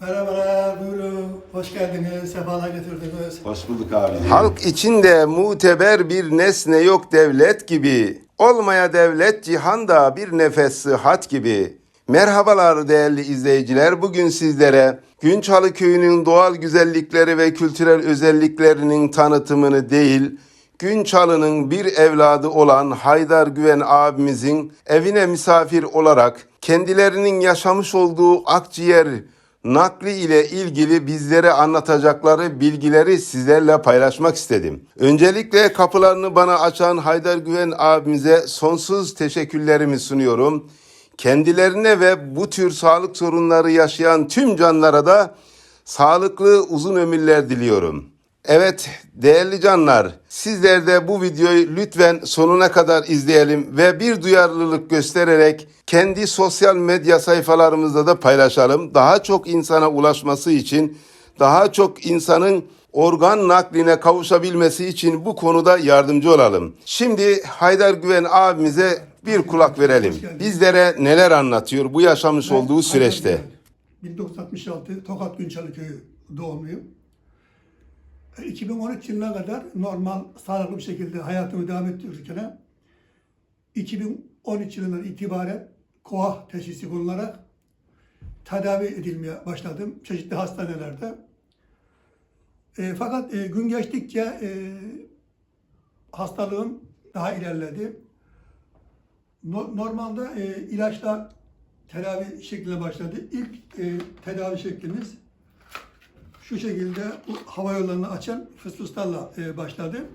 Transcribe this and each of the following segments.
Merhabalar, buyurun. Hoş geldiniz, sefalar getirdiniz. Hoş bulduk abi. Halk içinde muteber bir nesne yok devlet gibi. Olmaya devlet cihanda bir nefes sıhhat gibi. Merhabalar değerli izleyiciler. Bugün sizlere Günçalı Köyü'nün doğal güzellikleri ve kültürel özelliklerinin tanıtımını değil, Günçalı'nın bir evladı olan Haydar Güven abimizin evine misafir olarak kendilerinin yaşamış olduğu akciğer nakli ile ilgili bizlere anlatacakları bilgileri sizlerle paylaşmak istedim. Öncelikle kapılarını bana açan Haydar Güven abimize sonsuz teşekkürlerimi sunuyorum. Kendilerine ve bu tür sağlık sorunları yaşayan tüm canlara da sağlıklı uzun ömürler diliyorum. Evet değerli canlar sizler de bu videoyu lütfen sonuna kadar izleyelim ve bir duyarlılık göstererek kendi sosyal medya sayfalarımızda da paylaşalım. Daha çok insana ulaşması için daha çok insanın organ nakline kavuşabilmesi için bu konuda yardımcı olalım. Şimdi Haydar Güven abimize bir kulak verelim. Bizlere neler anlatıyor bu yaşamış olduğu süreçte. 1966 Tokat Günçalı Köyü doğumluyum. E, 2013 yılına kadar normal, sağlıklı bir şekilde hayatımı devam ettirirken 2013 yılından itibaren koah teşhisi konularak tedavi edilmeye başladım çeşitli hastanelerde. E, fakat e, gün geçtikçe e, hastalığım daha ilerledi. No- Normalde e, ilaçla tedavi şekline başladı. İlk e, tedavi şeklimiz şu şekilde bu hava yollarını açan fısfıslarla e, başladı.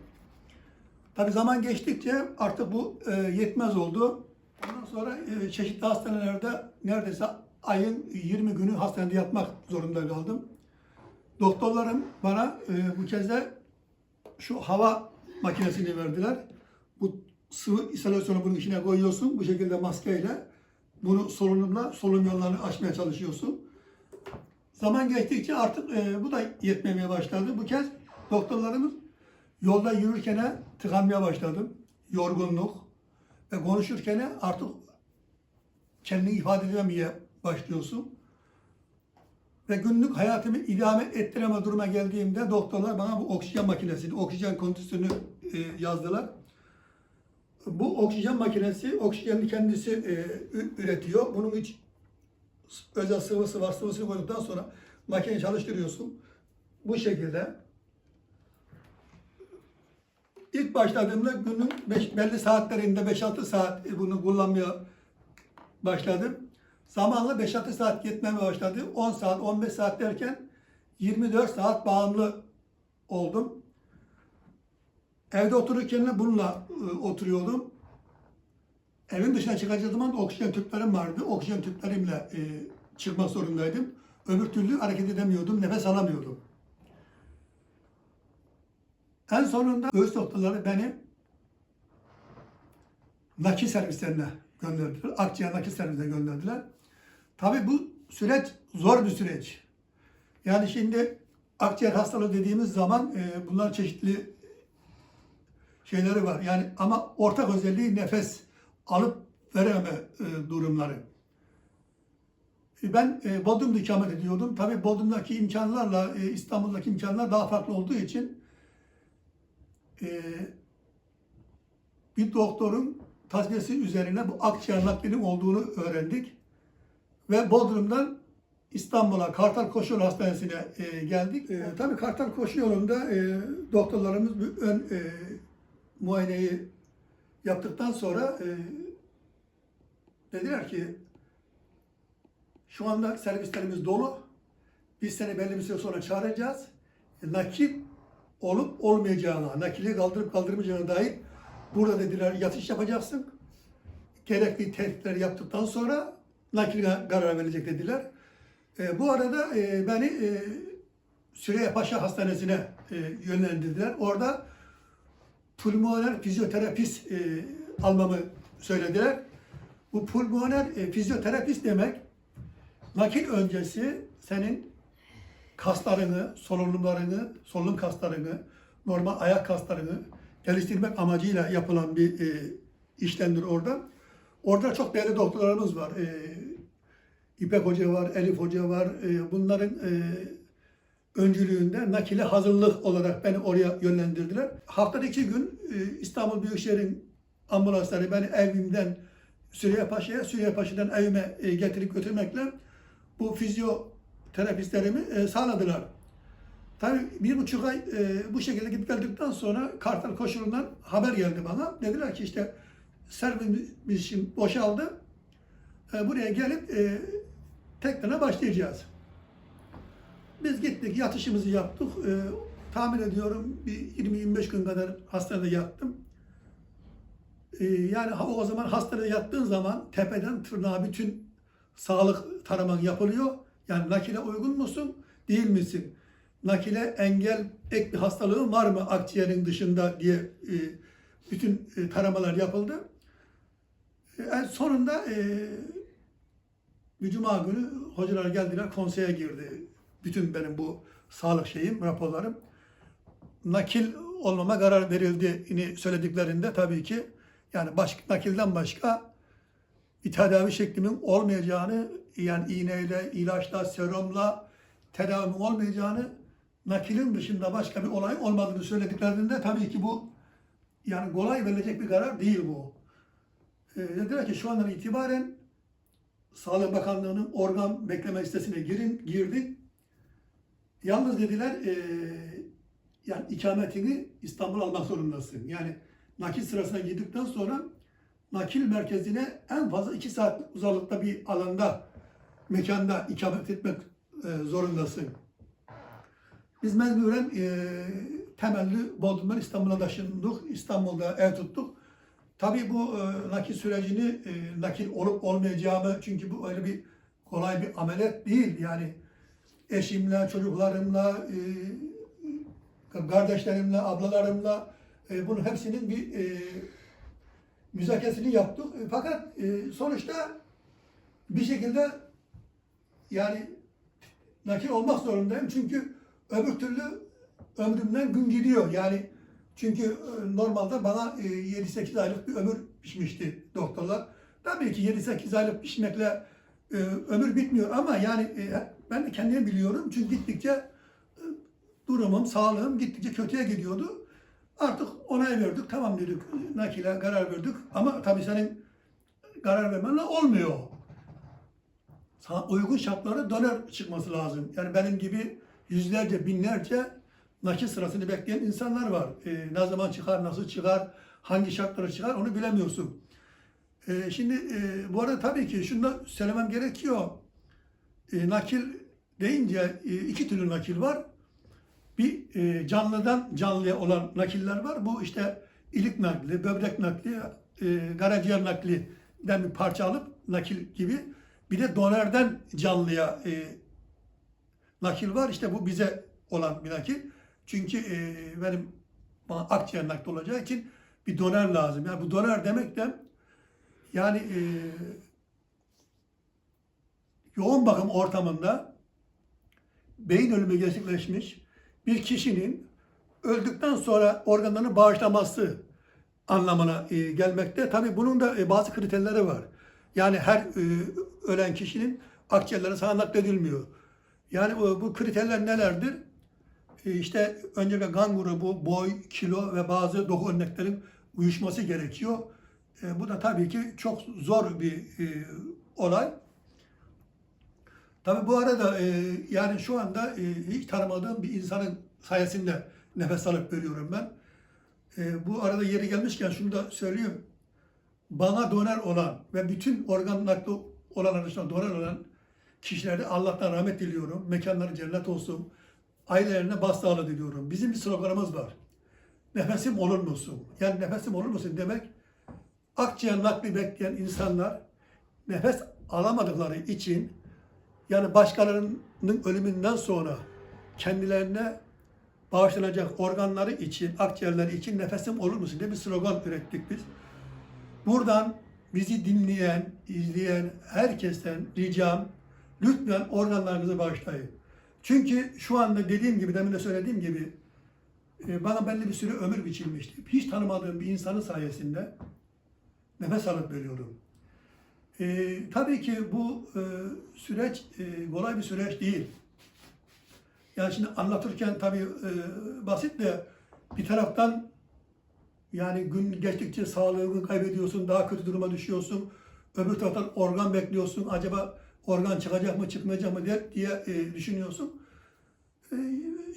Tabi zaman geçtikçe artık bu e, yetmez oldu. Ondan sonra e, çeşitli hastanelerde neredeyse ayın 20 günü hastanede yatmak zorunda kaldım. Doktorlarım bana e, bu kez de şu hava makinesini verdiler. Bu sıvı izolasyonu bunun içine koyuyorsun. Bu şekilde maskeyle bunu solunumla solunum yollarını açmaya çalışıyorsun. Zaman geçtikçe artık e, bu da yetmemeye başladı. Bu kez doktorlarımız yolda yürürken tıkanmaya başladım. Yorgunluk ve konuşurken artık kendini ifade edemeye başlıyorsun. Ve günlük hayatımı idame ettireme duruma geldiğimde doktorlar bana bu oksijen makinesini, oksijen kondisyonu e, yazdılar. Bu oksijen makinesi oksijeni kendisi e, üretiyor. Bunun iç özel sıvısı var. Sıvısını koyduktan sonra makineyi çalıştırıyorsun. Bu şekilde. İlk başladığımda günün beş, belli saatlerinde 5-6 saat bunu kullanmaya başladım. Zamanla 5-6 saat yetmeme başladı. 10 saat, 15 saat derken 24 saat bağımlı oldum. Evde otururken de bununla e, oturuyordum. Evin dışına çıkacağı zaman oksijen tüplerim vardı. Oksijen tüplerimle e, çıkmak zorundaydım. Öbür türlü hareket edemiyordum, nefes alamıyordum. En sonunda göğüs doktorları beni nakil servislerine gönderdiler. Akciğer nakil servisine gönderdiler. Tabii bu süreç zor bir süreç. Yani şimdi akciğer hastalığı dediğimiz zaman e, bunlar çeşitli şeyleri var. Yani ama ortak özelliği nefes alıp verememe e, durumları. E, Ben e, Bodrum'da ikamet ediyordum. Tabii Bodrum'daki imkanlarla e, İstanbul'daki imkanlar daha farklı olduğu için e, bir doktorun tasfiyesi üzerine bu akciğer naklinin olduğunu öğrendik. Ve Bodrum'dan İstanbul'a Kartal Koşu Yolu Hastanesi'ne e, geldik. E, tabii Kartal Koşu Yolu'nda e, doktorlarımız bir ön e, muayeneyi yaptıktan sonra e, dediler ki şu anda servislerimiz dolu. Biz seni belli bir süre sonra çağıracağız. E, nakil olup olmayacağına, nakili kaldırıp kaldırmayacağına dair burada dediler yatış yapacaksın. Gerekli tetkikleri yaptıktan sonra nakiline karar verecek dediler. E, bu arada e, beni e, Süreyya Paşa Hastanesi'ne e, yönlendirdiler. Orada pulmoner fizyoterapist e, almamı söylediler. Bu pulmoner e, fizyoterapist demek nakil öncesi senin kaslarını, solunumlarını, solunum kaslarını, normal ayak kaslarını geliştirmek amacıyla yapılan bir e, işlemdir orada. Orada çok değerli doktorlarımız var. E, İpek Hoca var, Elif Hoca var. E, bunların e, öncülüğünde nakile hazırlık olarak beni oraya yönlendirdiler. Haftada iki gün e, İstanbul Büyükşehir'in ambulansları beni evimden Süreyyapaşa'ya, Süreyyapaşa'dan evime e, getirip götürmekle bu fizyoterapistlerimi e, sağladılar. Tabii bir buçuk ay e, bu şekilde gidip geldikten sonra Kartal Koşulu'ndan haber geldi bana. Dediler ki işte servisimiz şimdi boşaldı. Buraya gelip teknene başlayacağız. Biz gittik, yatışımızı yaptık. Tahmin ediyorum bir 20-25 gün kadar hastanede yattım. E, yani o zaman hastanede yattığın zaman tepeden tırnağa bütün sağlık taraman yapılıyor. Yani nakile uygun musun, değil misin? Nakile engel ek bir hastalığın var mı akciğerin dışında diye e, bütün e, taramalar yapıldı. E, en sonunda e, bir cuma günü hocalar geldiler, konseye girdi. Bütün benim bu sağlık şeyim, raporlarım. Nakil olmama karar verildiğini söylediklerinde tabii ki yani başka, nakilden başka bir tedavi şeklimin olmayacağını, yani iğneyle, ilaçla, serumla tedavim olmayacağını, nakilin dışında başka bir olay olmadığını söylediklerinde tabii ki bu yani kolay verilecek bir karar değil bu. E, dediler ki şu andan itibaren Sağlık Bakanlığı'nın organ bekleme listesine girin, girdik. Yalnız dediler e, yani ikametini İstanbul almak zorundasın. Yani nakil sırasına girdikten sonra nakil merkezine en fazla iki saat uzaklıkta bir alanda, mekanda ikamet etmek e, zorundasın. Biz mecburen e, temelli Bodrum'dan İstanbul'a taşındık. İstanbul'da ev tuttuk. Tabii bu e, nakil sürecini e, nakil olup olmayacağımı çünkü bu öyle bir kolay bir ameliyat değil. Yani eşimle, çocuklarımla, e, kardeşlerimle, ablalarımla e, bunun hepsinin bir e, müzakeresini yaptık. E, fakat e, sonuçta bir şekilde yani nakil olmak zorundayım. Çünkü öbür türlü ömrümden gün gidiyor. Yani çünkü e, normalde bana e, 7-8 aylık bir ömür pişmişti doktorlar. Tabii ki 7-8 aylık pişmekle e, ömür bitmiyor ama yani e, ben de kendimi biliyorum. Çünkü gittikçe e, durumum, sağlığım gittikçe kötüye gidiyordu. Artık onay verdik, tamam dedik, nakile karar verdik. Ama tabii senin karar vermenle olmuyor. Sana uygun şartlarda döner çıkması lazım. Yani benim gibi yüzlerce, binlerce nakil sırasını bekleyen insanlar var. E, ne zaman çıkar, nasıl çıkar, hangi şartlara çıkar onu bilemiyorsun. E, şimdi e, bu arada tabii ki şunu da söylemem gerekiyor. E, nakil deyince e, iki türlü nakil var. Bir e, canlıdan canlıya olan nakiller var. Bu işte ilik nakli, böbrek nakli, e, karaciğer naklinden bir parça alıp nakil gibi. Bir de donerden canlıya e, nakil var. İşte bu bize olan bir nakil. Çünkü e, benim bana akciğer nakli olacağı için bir doner lazım. Yani bu doner demek de yani e, yoğun bakım ortamında beyin ölümü gerçekleşmiş bir kişinin öldükten sonra organlarını bağışlaması anlamına e, gelmekte. Tabii bunun da e, bazı kriterleri var. Yani her e, ölen kişinin akciğerleri sana nakledilmiyor. Yani bu kriterler nelerdir? E, işte öncelikle kan grubu, boy, kilo ve bazı doku örneklerin uyuşması gerekiyor. Bu da tabii ki çok zor bir olay. Tabii bu arada e, yani şu anda e, hiç tanımadığım bir insanın sayesinde nefes alıp veriyorum ben. E, bu arada yeri gelmişken şunu da söyleyeyim. Bana doner olan ve bütün organ nakli olan arasında doner olan kişilerde Allah'tan rahmet diliyorum. Mekanları cennet olsun. Ailelerine başsağlığı diliyorum. Bizim bir sloganımız var. Nefesim olur musun? Yani nefesim olur musun demek akciğer nakli bekleyen insanlar nefes alamadıkları için yani başkalarının ölümünden sonra kendilerine bağışlanacak organları için, akciğerleri için nefesim olur musun diye bir slogan ürettik biz. Buradan bizi dinleyen, izleyen herkesten ricam lütfen organlarınızı bağışlayın. Çünkü şu anda dediğim gibi, demin de söylediğim gibi e, bana belli bir süre ömür biçilmişti. Hiç tanımadığım bir insanın sayesinde nefes alıp veriyorum. E, tabii ki bu e, süreç e, kolay bir süreç değil. Yani şimdi anlatırken tabii e, basit de bir taraftan yani gün geçtikçe sağlığını kaybediyorsun, daha kötü duruma düşüyorsun. Öbür taraftan organ bekliyorsun. Acaba organ çıkacak mı, çıkmayacak mı diye, diye e, düşünüyorsun. E,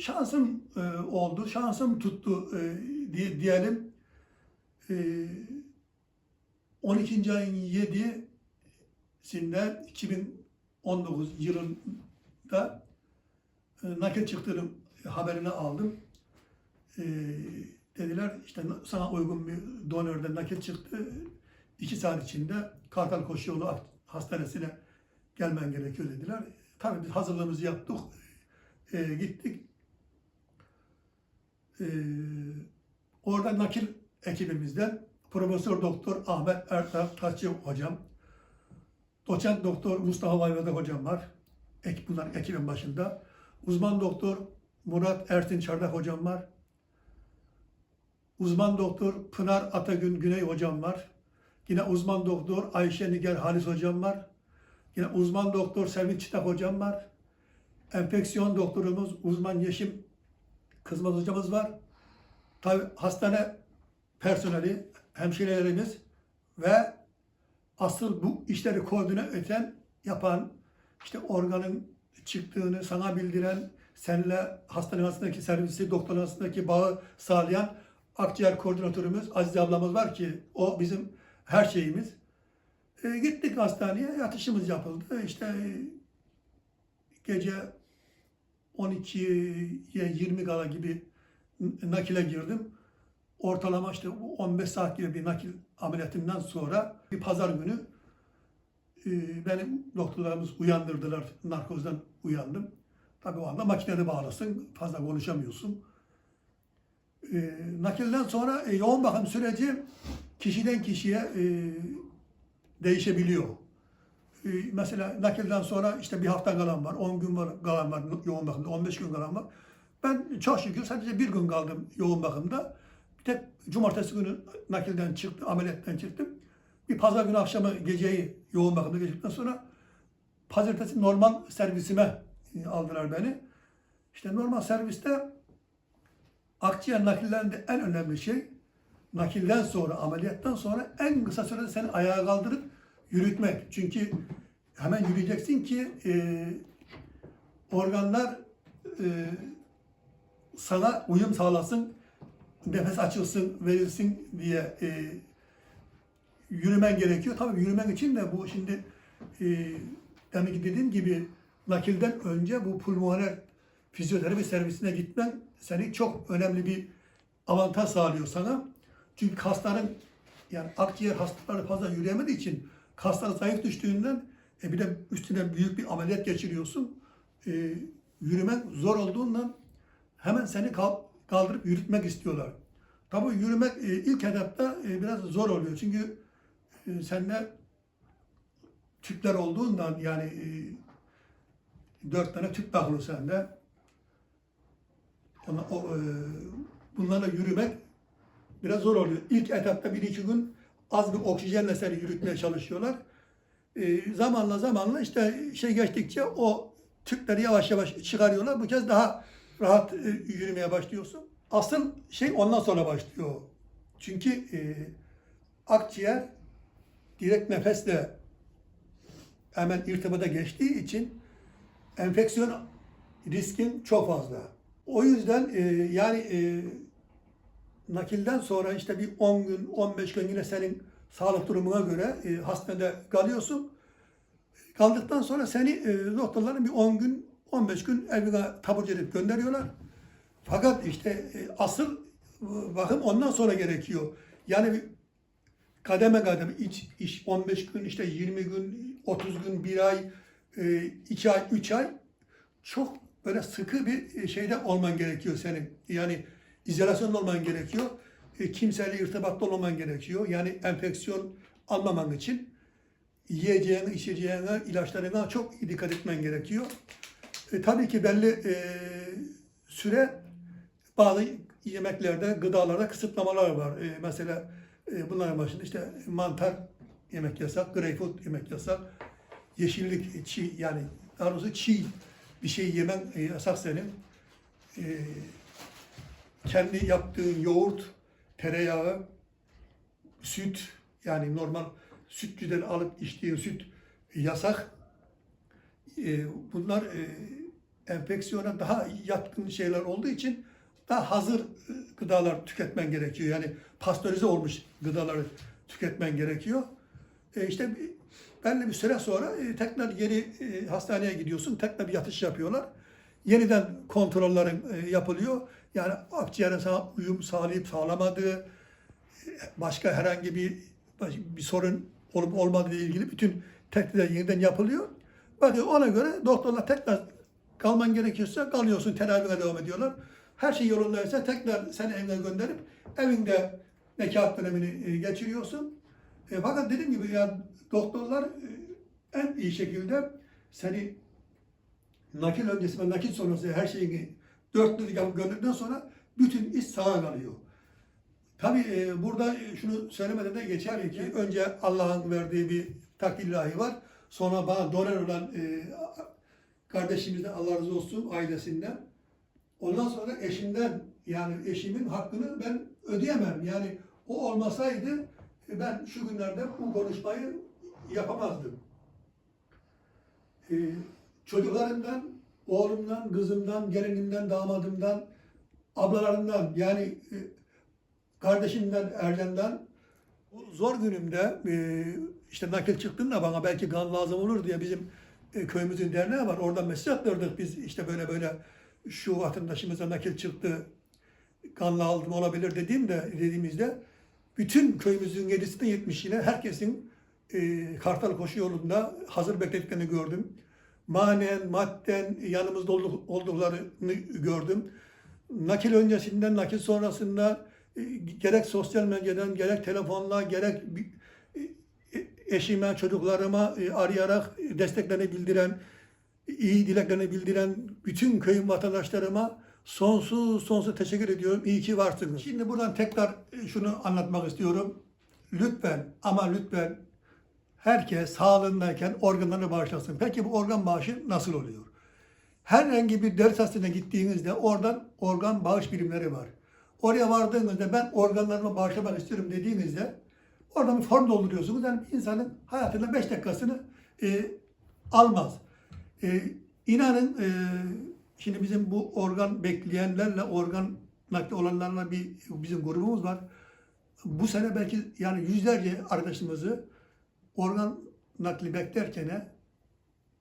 şansım e, oldu, şansım tuttu e, diye, diyelim. E, 12. ayın 7'sinde 2019 yılında e, nakil çıktığını haberini aldım. E, dediler işte sana uygun bir donörden nakil çıktı. İki saat içinde Kartal Koşuyolu Hastanesi'ne gelmen gerekiyor dediler. Tabii biz hazırlığımızı yaptık. E, gittik. E, orada nakil ekibimizden Profesör Doktor Ahmet Ertar Taççı hocam, doçent doktor Mustafa Vayvada hocam var. Ek, bunlar ekibin başında. Uzman doktor Murat Ertin Çardak hocam var. Uzman doktor Pınar Atagün Güney hocam var. Yine uzman doktor Ayşe Nigar Halis hocam var. Yine uzman doktor Sevin Çıtak hocam var. Enfeksiyon doktorumuz uzman Yeşim Kızmaz hocamız var. Tabi hastane personeli, hemşirelerimiz ve asıl bu işleri koordine eden, yapan, işte organın çıktığını sana bildiren, seninle hastane arasındaki servisi, doktor arasındaki bağı sağlayan akciğer koordinatörümüz Azize ablamız var ki o bizim her şeyimiz. E, gittik hastaneye, yatışımız yapıldı. İşte e, gece 12'ye 20 gala gibi nakile girdim. Ortalama işte 15 saat gibi bir nakil ameliyatından sonra bir pazar günü e, benim doktorlarımız uyandırdılar. Narkozdan uyandım. Tabii o anda makinede bağlısın. Fazla konuşamıyorsun. E, nakilden sonra e, yoğun bakım süreci kişiden kişiye e, değişebiliyor. E, mesela nakilden sonra işte bir hafta kalan var, 10 gün var, kalan var yoğun bakımda, 15 gün kalan var. Ben çok şükür sadece bir gün kaldım yoğun bakımda. Bir tek cumartesi günü nakilden çıktı, ameliyattan çıktım. Bir pazar günü akşamı geceyi yoğun bakımda geçtikten sonra pazartesi normal servisime e, aldılar beni. İşte normal serviste akciğer nakillerinde en önemli şey nakilden sonra, ameliyattan sonra en kısa sürede seni ayağa kaldırıp yürütmek. Çünkü hemen yürüyeceksin ki e, organlar e, sana uyum sağlasın, nefes açılsın, verilsin diye e, yürümen gerekiyor. Tabii yürümen için de bu şimdi e, demin dediğim gibi nakilden önce bu pulmoner fizyoterapi servisine gitmen seni çok önemli bir avantaj sağlıyor sana. Çünkü kasların yani akciğer hastaları fazla yürüyemediği için kaslar zayıf düştüğünden e bir de üstüne büyük bir ameliyat geçiriyorsun. E, yürümek zor olduğundan hemen seni kal- kaldırıp yürütmek istiyorlar. Tabii yürümek e, ilk etapta e, biraz zor oluyor. Çünkü e, sende tüpler olduğundan yani dört tane tüp takılı sende. Ona, o, bunlarla yürümek biraz zor oluyor. İlk etapta bir iki gün az bir oksijenle seni yürütmeye çalışıyorlar. E, zamanla zamanla işte şey geçtikçe o tüpleri yavaş yavaş çıkarıyorlar. Bu kez daha rahat e, yürümeye başlıyorsun. Asıl şey ondan sonra başlıyor. Çünkü e, akciğer direkt nefesle hemen irtibata geçtiği için enfeksiyon riskin çok fazla. O yüzden e, yani e, nakilden sonra işte bir 10 gün, 15 gün yine senin sağlık durumuna göre e, hastanede kalıyorsun. Kaldıktan sonra seni e, doktorların bir 10 gün, 15 gün evine taburcu edip gönderiyorlar. Fakat işte e, asıl e, bakım ondan sonra gerekiyor. Yani kademe kademe iç, iş 15 gün, işte 20 gün, 30 gün, 1 ay, 2 ay, 3 ay çok böyle sıkı bir şeyde olman gerekiyor senin. Yani izolasyonda olman gerekiyor. E, Kimseyle irtibatta olman gerekiyor. Yani enfeksiyon almaman için yiyeceğine, içeceğine, ilaçlarına çok dikkat etmen gerekiyor. E, tabii ki belli e, süre bazı yemeklerde, gıdalarda kısıtlamalar var. E, mesela e, bunların başında işte mantar yemek yasak, greyfurt yemek yasak. Yeşillik, çiğ yani daha doğrusu çiğ bir şey yemen e, yasak senin. E, kendi yaptığın yoğurt, tereyağı, süt yani normal sütçüden alıp içtiğin süt yasak. E, bunlar e, enfeksiyona daha yatkın şeyler olduğu için daha hazır e, gıdalar tüketmen gerekiyor. Yani pastörize olmuş gıdaları tüketmen gerekiyor. E, işte belli bir süre sonra e, tekrar geri e, hastaneye gidiyorsun. Tekrar bir yatış yapıyorlar. Yeniden kontrollerin e, yapılıyor. Yani akciğerin sana uyum sağlayıp sağlamadığı, başka herhangi bir bir sorun olup olmadığı ile ilgili bütün tetkikler yeniden yapılıyor. Bakıyor ona göre doktorlar tekrar kalman gerekiyorsa kalıyorsun, tedavine devam ediyorlar. Her şey yolundaysa tekrar seni evine gönderip evinde nekat dönemini e, geçiriyorsun. E, fakat dediğim gibi yani doktorlar e, en iyi şekilde seni nakil öncesi ve nakil sonrası her şeyini dörtlü yapıp gönderdikten sonra bütün iş sağa kalıyor. Tabii e, burada e, şunu söylemeden de geçer ki önce Allah'ın verdiği bir takdir ilahi var. Sonra bana donör olan e, kardeşimizden Allah razı olsun ailesinden. Ondan sonra eşimden yani eşimin hakkını ben ödeyemem. Yani o olmasaydı e, ben şu günlerde bu konuşmayı yapamazdım. E, çocuklarımdan, oğlumdan, kızımdan, gelinimden, damadımdan, ablalarımdan yani e, kardeşimden, Ercan'dan zor günümde e, işte nakil çıktığında bana belki kan lazım olur diye bizim e, köyümüzün derneği var. Oradan mesaj attırdık biz işte böyle böyle şu vatandaşımıza nakil çıktı kan lazım olabilir dediğimde dediğimizde bütün köyümüzün 7'sinden 70'ine herkesin e, Kartal Koşu yolunda hazır beklediklerini gördüm. Manen, madden yanımızda olduk- olduklarını gördüm. Nakil öncesinden, nakil sonrasında e, gerek sosyal medyadan, gerek telefonla, gerek e, eşime, çocuklarıma e, arayarak desteklerini bildiren, iyi dileklerini bildiren bütün köyün vatandaşlarıma sonsuz sonsuz teşekkür ediyorum. İyi ki varsınız. Şimdi buradan tekrar e, şunu anlatmak istiyorum. Lütfen ama lütfen herkes sağlığındayken organlarını bağışlasın. Peki bu organ bağışı nasıl oluyor? Herhangi bir devlet hastanesine gittiğinizde oradan organ bağış birimleri var. Oraya vardığınızda ben organlarımı bağışlamak istiyorum dediğinizde oradan bir form dolduruyorsunuz. Yani insanın hayatında 5 dakikasını e, almaz. E, inanın e, şimdi bizim bu organ bekleyenlerle organ nakli olanlarla bir bizim grubumuz var. Bu sene belki yani yüzlerce arkadaşımızı organ nakli beklerken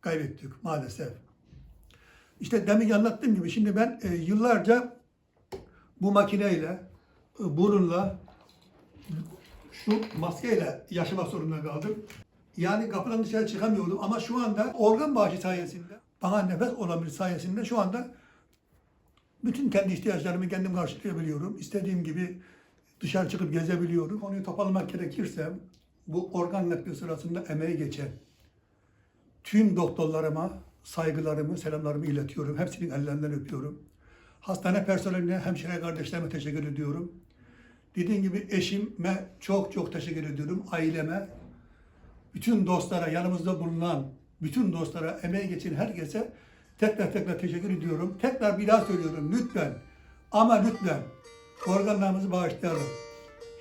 kaybettik maalesef. İşte demin anlattığım gibi şimdi ben e, yıllarca bu makineyle, e, burunla, şu maskeyle yaşamak zorunda kaldım. Yani kapıdan dışarı çıkamıyordum ama şu anda organ bağışı sayesinde, bana nefes olabilir sayesinde şu anda bütün kendi ihtiyaçlarımı kendim karşılayabiliyorum. İstediğim gibi dışarı çıkıp gezebiliyorum. Konuyu toparlamak gerekirse bu organ nakli sırasında emeği geçen tüm doktorlarıma saygılarımı, selamlarımı iletiyorum. Hepsinin ellerinden öpüyorum. Hastane personeline, hemşire kardeşlerime teşekkür ediyorum. Dediğim gibi eşime çok çok teşekkür ediyorum. Aileme, bütün dostlara, yanımızda bulunan bütün dostlara, emeği geçen herkese tekrar tekrar teşekkür ediyorum. Tekrar bir daha söylüyorum lütfen ama lütfen organlarımızı bağışlayalım.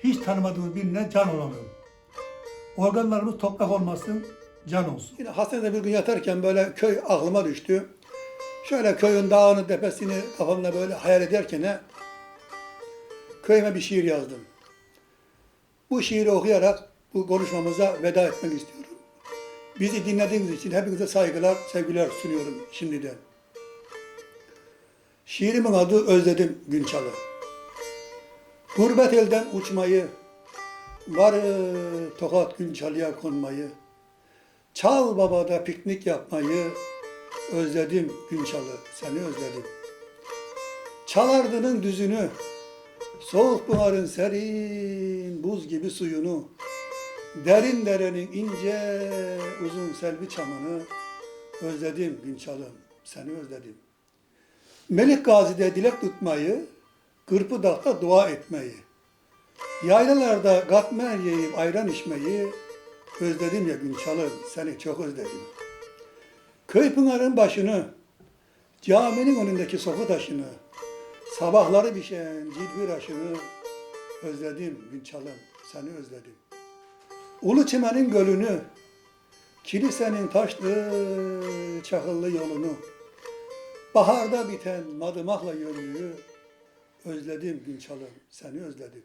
Hiç tanımadığımız birine can olalım. Organlarımız toprak olmasın, can olsun. Yine hastanede bir gün yatarken böyle köy aklıma düştü. Şöyle köyün dağını, tepesini kafamda böyle hayal ederken köyüme bir şiir yazdım. Bu şiiri okuyarak bu konuşmamıza veda etmek istiyorum. Bizi dinlediğiniz için hepinize saygılar, sevgiler sunuyorum şimdiden. Şiirimin adı Özledim Günçalı. Gurbet elden uçmayı, var tokat Günçalı'ya konmayı, çal babada piknik yapmayı, özledim Günçalı, seni özledim. Çalardının düzünü, soğuk buharın serin, buz gibi suyunu, derin derenin ince, uzun selvi çamını, özledim Günçalım, seni özledim. Melik Gazi'de dilek tutmayı, Kırpıdağ'da dua etmeyi, yaylalarda katmer yiyip ayran içmeyi, Özledim ya Günçal'ım, seni çok özledim. Köy pınarın başını, caminin önündeki soku taşını, sabahları pişen cilvir aşını, özledim Günçal'ım, seni özledim. Ulu Çimen'in gölünü, kilisenin taşlı çakıllı yolunu, baharda biten madımakla yönlüğü, özledim Günçal'ım, seni özledim.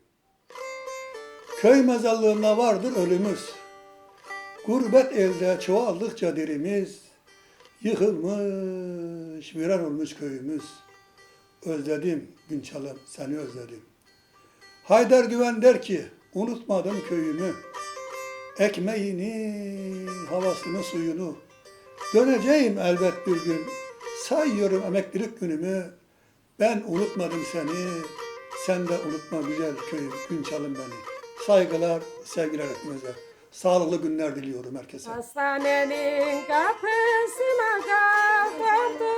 Köy mezarlığında vardır ölümüz. Gurbet elde çoğaldıkça derimiz, yıkılmış, viran olmuş köyümüz. Özledim Günçal'ım, seni özledim. Haydar Güven der ki, unutmadım köyümü. Ekmeğini, havasını, suyunu. Döneceğim elbet bir gün. Sayıyorum emeklilik günümü. Ben unutmadım seni. Sen de unutma güzel köyüm, Günçal'ım beni. Saygılar, sevgiler hepinize. Sağlıklı günler diliyorum herkese. Hastanenin kapısına kapatım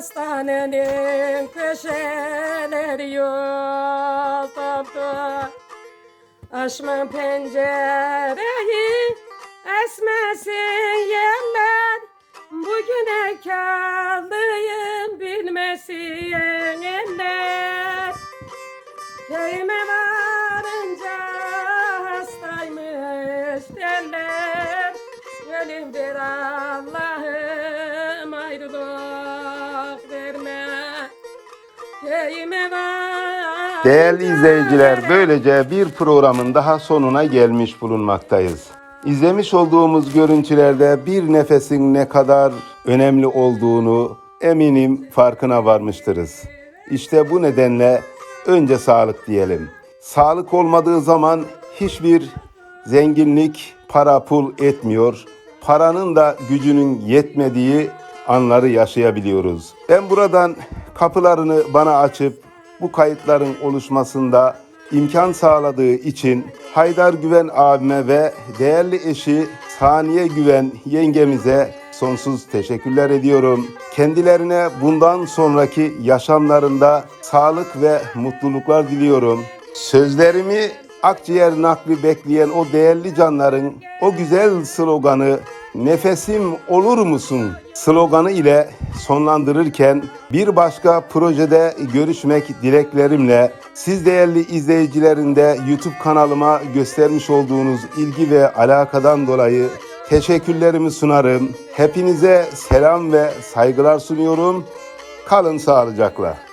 Hastanenin köşeleri yolda. Açma pencereyi esmesin yerler Bugüne kaldıyım bilmesin eller Köyüme varınca Değerli izleyiciler, böylece bir programın daha sonuna gelmiş bulunmaktayız. İzlemiş olduğumuz görüntülerde bir nefesin ne kadar önemli olduğunu eminim farkına varmıştırız. İşte bu nedenle önce sağlık diyelim. Sağlık olmadığı zaman hiçbir zenginlik para pul etmiyor. Paranın da gücünün yetmediği anları yaşayabiliyoruz. Ben buradan kapılarını bana açıp bu kayıtların oluşmasında imkan sağladığı için Haydar Güven abime ve değerli eşi Saniye Güven yengemize sonsuz teşekkürler ediyorum. Kendilerine bundan sonraki yaşamlarında sağlık ve mutluluklar diliyorum. Sözlerimi akciğer nakli bekleyen o değerli canların o güzel sloganı nefesim olur musun sloganı ile sonlandırırken bir başka projede görüşmek dileklerimle siz değerli izleyicilerin de YouTube kanalıma göstermiş olduğunuz ilgi ve alakadan dolayı teşekkürlerimi sunarım. Hepinize selam ve saygılar sunuyorum. Kalın sağlıcakla.